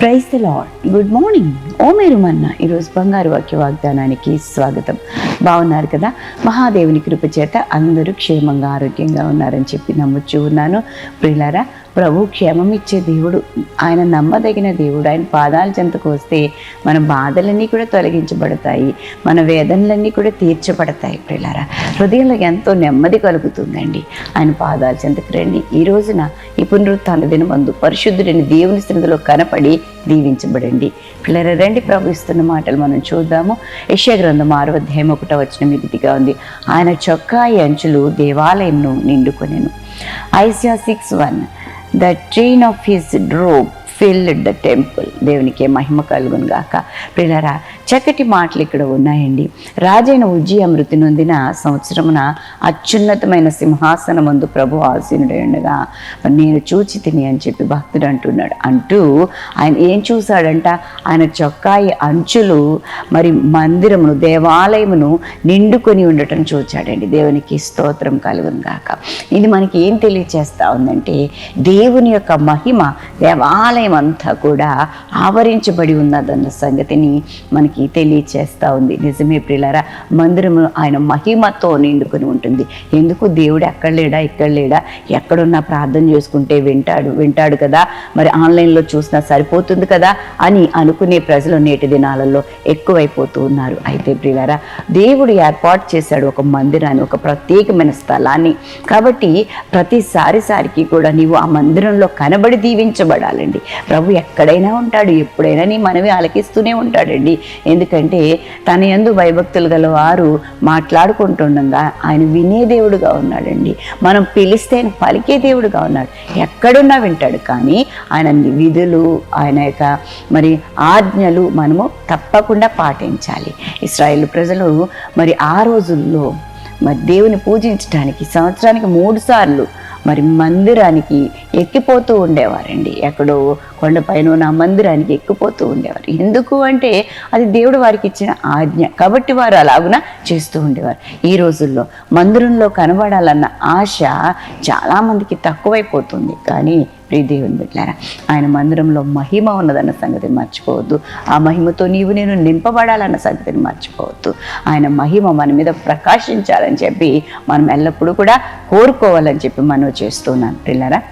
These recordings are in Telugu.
praise the Lord good morning ఓ మీరు మన్న ఈరోజు బంగారు వాక్య వాగ్దానానికి స్వాగతం. బాగున్నారు కదా? మహాదేవుని కృప చేత అందరూ క్షేమంగా ఆరోగ్యంగా ఉన్నారని చెప్పి నమ్ముచూ ఉన్నాను. ప్రియులారా ప్రభు క్షేమం ఇచ్చే దేవుడు ఆయన నమ్మదగిన దేవుడు. ఆయన పాదాల చెంతకు వస్తే మన బాధలన్నీ కూడా తొలగించబడతాయి. మన వేదనలన్నీ కూడా తీర్చబడతాయి ప్రియులారా. హృదయంలో ఎంతో నెమ్మది కలుగుతుందండి. ఆయన పాదాల చెంతకు రండి. ఈ రోజున ఈ పునరుత్థాన దినమందు పరిశుద్ధుడిని దేవుని స్థితిలో కనపడి దీవించబడండి. పిల్లల రండి ప్రభు ఇస్తున్న మాటలు మనం చూద్దాము. యశగ్రంథం గ్రంథం ఆరో అధ్యాయం ఒకటో వచ్చిన మిదిటిగా ఉంది. ఆయన చొక్కా అంచులు దేవాలయంను నిండుకొనెను. Isaiah six one the train of his robe filled the temple. దేవునికి మహిమ కలుగును గాక. పిల్లరా చక్కటి మాటలు ఇక్కడ ఉన్నాయండి. రాజైన ఉజ్జయ మృతి నొందిన సంవత్సరమున అత్యున్నతమైన సింహాసనం ముందు ప్రభు ఆసీనుడై ఉండగా నేను చూచి తిని అని చెప్పి భక్తుడు అంటున్నాడు. అంటూ ఆయన ఏం చూశాడంట? ఆయన చొక్కాయి అంచులు మరి మందిరమును దేవాలయమును నిండుకొని ఉండటం చూచాడండి. దేవునికి స్తోత్రం కలుగును గాక. ఇది మనకి ఏం తెలియచేస్తా ఉందంటే దేవుని యొక్క మహిమ దేవాలయం అంతా కూడా ఆవరించబడి ఉన్నదన్న సంగతిని మనకి తెలియచేస్తూ ఉంది. నిజమే ప్రియులారా మందిరము ఆయన మహిమతో నిండుకొని ఉంటుంది. ఎందుకు? దేవుడు ఎక్కడ లేడా? ఇక్కడ లేడా? ఎక్కడున్నా ప్రార్థన చేసుకుంటే వింటాడు వింటాడు కదా. మరి ఆన్లైన్లో చూసినా సరిపోతుంది కదా అని అనుకునే ప్రజలు నేటి దినాలలో ఎక్కువైపోతూ ఉన్నారు. అయితే ప్రియులారా దేవుడు ఏర్పాటు చేశాడు ఒక మందిరాన్ని ఒక ప్రత్యేకమైన స్థలాన్ని. కాబట్టి ప్రతిసారి సారికి కూడా నీవు ఆ మందిరంలో కనబడి దీవించబడాలండి. ప్రభు ఎక్కడైనా ఉంటాడు ఎప్పుడైనా నీ మనవి ఆలకిస్తూనే ఉంటాడండి. ఎందుకంటే తన యందు భయభక్తులు గల వారు మాట్లాడుకుంటుండగా ఆయన వినే దేవుడుగా ఉన్నాడండి. మనం పిలిస్తే ఆయన పలికే దేవుడుగా ఉన్నాడు. ఎక్కడున్నా వింటాడు కానీ ఆయన విధులు ఆయన యొక్క మరి ఆజ్ఞలు మనము తప్పకుండా పాటించాలి. ఇస్రాయేల్ ప్రజలు మరి ఆ రోజుల్లో మరి దేవుని పూజించడానికి సంవత్సరానికి మూడు సార్లు మరి మందిరానికి ఎక్కిపోతూ ఉండేవారండి. ఎక్కడో కొండపైన నా మందిరానికి ఎక్కిపోతూ ఉండేవారు. ఎందుకు అంటే అది దేవుడు వారికి ఇచ్చిన ఆజ్ఞ. కాబట్టి వారు అలాగున చేస్తూ ఉండేవారు. ఈ రోజుల్లో మందిరంలో కనబడాలన్న ఆశ చాలామందికి తక్కువైపోతుంది. కానీ ప్రియ దేవుని బిడ్డారా ఆయన మందిరంలో మహిమ ఉన్నదన్న సంగతిని మర్చిపోవద్దు. ఆ మహిమతో నీవు నేను నింపబడాలన్న సంగతిని మర్చిపోవద్దు. ఆయన మహిమ మన మీద ప్రకాశించాలని చెప్పి మనం ఎల్లప్పుడూ కూడా కోరుకోవాలని చెప్పి మనం చేస్తున్నాను. పిల్లరా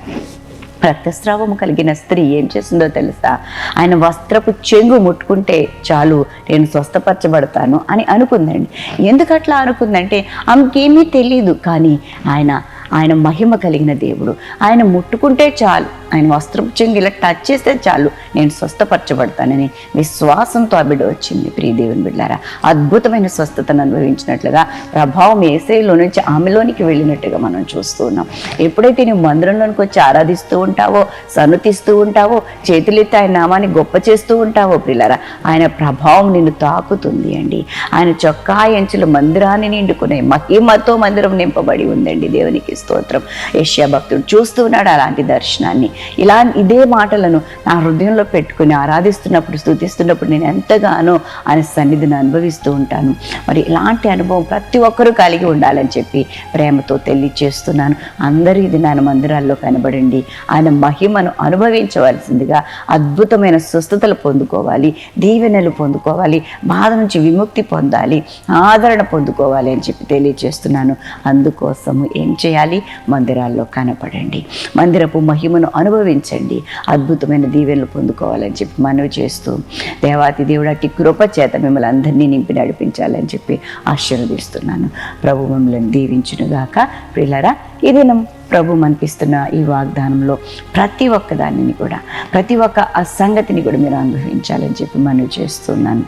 రక్తస్రావము కలిగిన స్త్రీ ఏం చేస్తుందో తెలుసా? ఆయన వస్త్రపు చెంగు ముట్టుకుంటే చాలు నేను స్వస్థపరచబడతాను అని అనుకుందండి. ఎందుకట్లా అనుకుందంటే ఆమెకేమీ తెలియదు కానీ ఆయన ఆయన మహిమ కలిగిన దేవుడు. ఆయన ముట్టుకుంటే చాలు. ఆయన వస్త్రపు చెంగు ఇలా టచ్ చేస్తే చాలు. నేను స్వస్థపరచబడతానని విశ్వాసంతో ఆ బిడ్డ వచ్చింది. ప్రియ దేవుని బిడ్డారా అద్భుతమైన స్వస్థతను అనుభవించినట్లుగా ప్రభావం ఏసైలో నుంచి ఆమెలోనికి వెళ్ళినట్టుగా మనం చూస్తూ ఉన్నాం. ఎప్పుడైతే నువ్వు మందిరంలోనికి వచ్చి ఆరాధిస్తూ ఉంటావో సన్నుతిస్తూ ఉంటావో చేతులెత్తి ఆయన నామాన్ని గొప్ప చేస్తూ ఉంటావో పిల్లరా ఆయన ప్రభావం నిన్ను తాకుతుంది అండి. ఆయన చొక్కా ఎంచులు మందిరాన్ని నిండుకునే మహిమతో మందిరం నింపబడి ఉందండి దేవునికి స్తోత్రం. ఏషియా భక్తుడు చూస్తూ ఉన్నాడు అలాంటి దర్శనాన్ని. ఇలా ఇదే మాటలను నా హృదయంలో పెట్టుకుని ఆరాధిస్తున్నప్పుడు స్థుతిస్తున్నప్పుడు నేను ఎంతగానో ఆయన సన్నిధిని అనుభవిస్తూ ఉంటాను. మరి ఇలాంటి అనుభవం ప్రతి ఒక్కరూ కలిగి ఉండాలని చెప్పి ప్రేమతో తెలియచేస్తున్నాను. అందరూ ఇది నా మందిరాల్లో కనబడండి. ఆయన మహిమను అనుభవించవలసిందిగా అద్భుతమైన స్వస్థతలు పొందుకోవాలి దీవెనలు పొందుకోవాలి బాధ నుంచి విముక్తి పొందాలి ఆదరణ పొందుకోవాలి అని చెప్పి తెలియచేస్తున్నాను. అందుకోసము ఏం చేయాలి? మందిరాల్లో కనపడండి. మందిరపు మహిమను అనుభవించండి. అద్భుతమైన దీవెనలు పొందుకోవాలని చెప్పి మనవి చేస్తూ దేవాతి దేవుడు అట్టి కృప చేత మిమ్మల్ని అందరినీ నింపి నడిపించాలని చెప్పి ఆశీర్వదిస్తున్నాను. ప్రభు మిమ్మల్ని దీవించునుగాక ప్రియులరా ఈ దినం ప్రభు మనకిస్తున్న ఈ వాగ్దానంలో ప్రతి ఒక్క దానిని కూడా ప్రతి ఒక్క ఆ సంగతిని కూడా మీరు అనుభవించాలని చెప్పి మనవి చేస్తున్నాను.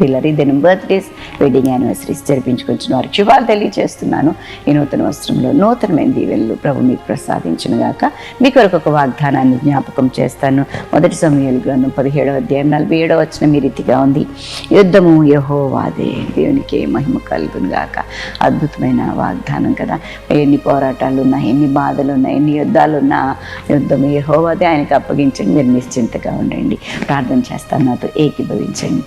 పిల్లలు దినం బర్త్డేస్ వెడ్డింగ్ యానివర్సరీస్ జరిపించుకొచ్చిన వారికి శుభాలు తెలియజేస్తున్నాను ఈ నూతన వస్త్రంలో నూతనమైన దీవెనలు ప్రభు మీకు ప్రసాదించిన గాక. మీ కొరకు ఒక వాగ్దానాన్ని జ్ఞాపకం చేస్తాను. మొదటి సమయాలు గ్రంథం పదిహేడవ అధ్యాయం నలభై ఏడవ వచ్చిన మీ రీతిగా ఉంది. యుద్ధము యహోవాదే దేవునికి మహిమ కలుగును గాక. అద్భుతమైన వాగ్దానం కదా. ఎన్ని పోరాటాలు ఉన్నా ఎన్ని బాధలు ఉన్నా ఎన్ని యుద్ధాలు ఉన్నా యుద్ధము యహోవాదే. ఆయనకు అప్పగించండి మీరు నిశ్చింతగా ఉండండి. ప్రార్థన చేస్తాను నాతో ఏకీభవించండి.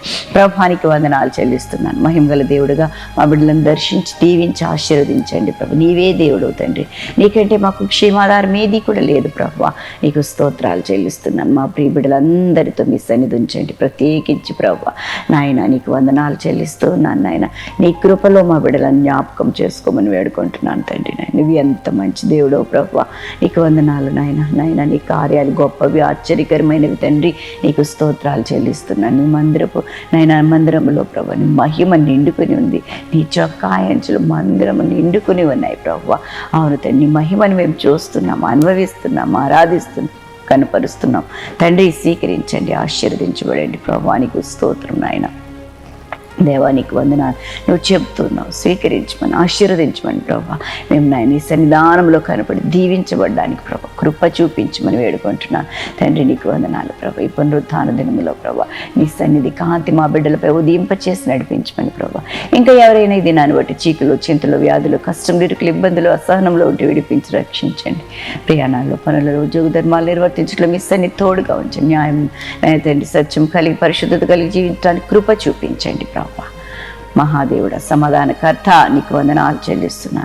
నామానికి వందనాలు చెల్లిస్తున్నాను. మహిమగల దేవుడుగా మా బిడ్డలను దర్శించి దీవించి ఆశీర్వదించండి ప్రభు. నీవే దేవుడు తండ్రి. నీకంటే మాకు క్షేమాధారం ఏది కూడా లేదు ప్రభు. నీకు స్తోత్రాలు చెల్లిస్తున్నాను. మా ప్రియ బిడ్డలందరితో మీ సన్నిధి ఉంచండి. ప్రత్యేకించి ప్రభు. నాయన నీకు వందనాలు చెల్లిస్తున్నాను నాయన. నీ కృపలో మా బిడ్డలను జ్ఞాపకం చేసుకోమని వేడుకుంటున్నాను తండ్రి నాయన. నువ్వు ఎంత మంచి దేవుడో ప్రభు. నీకు వందనాలు నాయన. నాయన నీ కార్యాలు గొప్పవి ఆశ్చర్యకరమైనవి తండ్రి. నీకు స్తోత్రాలు చెల్లిస్తున్నాను. నీ మందిరపు నాయన మందిరంలో ప్రభు నీ మహిమ నిండుకుని ఉంది. నీ చొక్కాయంచులు మందిరము నిండుకుని ఉన్నాయి ప్రభు. అవును తండ్రి నీ మహిమను మేము చూస్తున్నాం అనుభవిస్తున్నాం ఆరాధిస్తున్నాం కనపరుస్తున్నాం. తండ్రి స్వీకరించండి ఆశీర్వదించబడండి. ప్రభానికి స్తోత్రం నాయన. దేవానికి వందనాలు. నువ్వు చెప్తున్నావు స్వీకరించమని ఆశీర్వదించమని ప్రభా. మేము నాయన ఈ సన్నిధానంలో కనపడి దీవించబడడానికి ప్రభా కృప చూపించమని వేడుకుంటున్నాను తండ్రి నీకు వందనాలు ప్రభా. ఈ పునరుద్ధాన దినములో ప్రభా నీ సన్నిధి కాంతి మా బిడ్డలపై ఉదయింపచేసి నడిపించమని ప్రభా. ఇంకా ఎవరైనా ఈ దినాన్ని బట్టి చీకులు చింతలు వ్యాధులు కష్టం ఇరుకులు ఇబ్బందులు అసహనంలో ఉంటే విడిపించి రక్షించండి. ప్రయాణాల్లో పనులలో ఉద్యోగ ధర్మాలు నిర్వర్తించడం మీ సన్ని తోడుగా ఉంచండి. న్యాయం తండ్రి సత్యం కలిగి పరిశుద్ధత కలిగి జీవించడానికి కృప చూపించండి ప్రభా. మహాదేవుడ సమాధానకర్త నీకు వందనాలు చెల్లిస్తున్నా.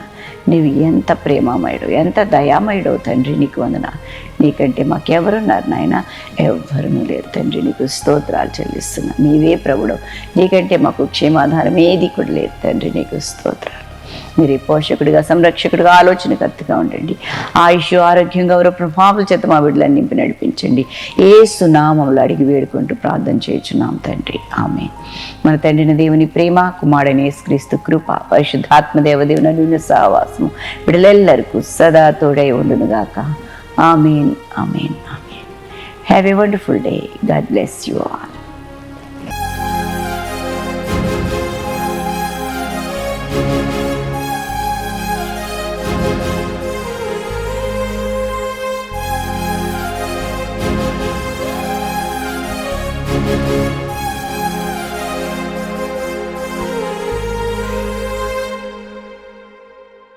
నీవు ఎంత ప్రేమమయుడు ఎంత దయామయుడు తండ్రి నీకు వందన నీకంటే మాకెవరున్నారు నాయన? ఎవ్వరూ లేరు తండ్రి నీకు స్తోత్రాలు చెల్లిస్తున్నా. నీవే ప్రభుడు. నీకంటే మాకు క్షేమాధారం ఏది కూడా లేదు తండ్రి నీకు స్తోత్రాలు. మీరు పోషకుడిగా సంరక్షకుడిగా ఆలోచనకర్తగా ఉండండి. ఆయుష్ ఆరోగ్యం గౌరవ ప్రభావాల చేత మా బిడ్డలను నింపి నడిపించండి. ఏ సునామంలో అడిగి వేడుకుంటూ ప్రార్థన చేయుచున్నాం తండ్రి. ఆమె మన తండ్రిని దేవుని ప్రేమ కుమారుడని క్రీస్తు కృప పరిశుద్ధాత్మ దేవదేవుని నూనె సహవాసము బిడ్డలెల్లరికూ సదా తోడై ఉండునుగాక. Amen amen amen. Have a wonderful day God bless you all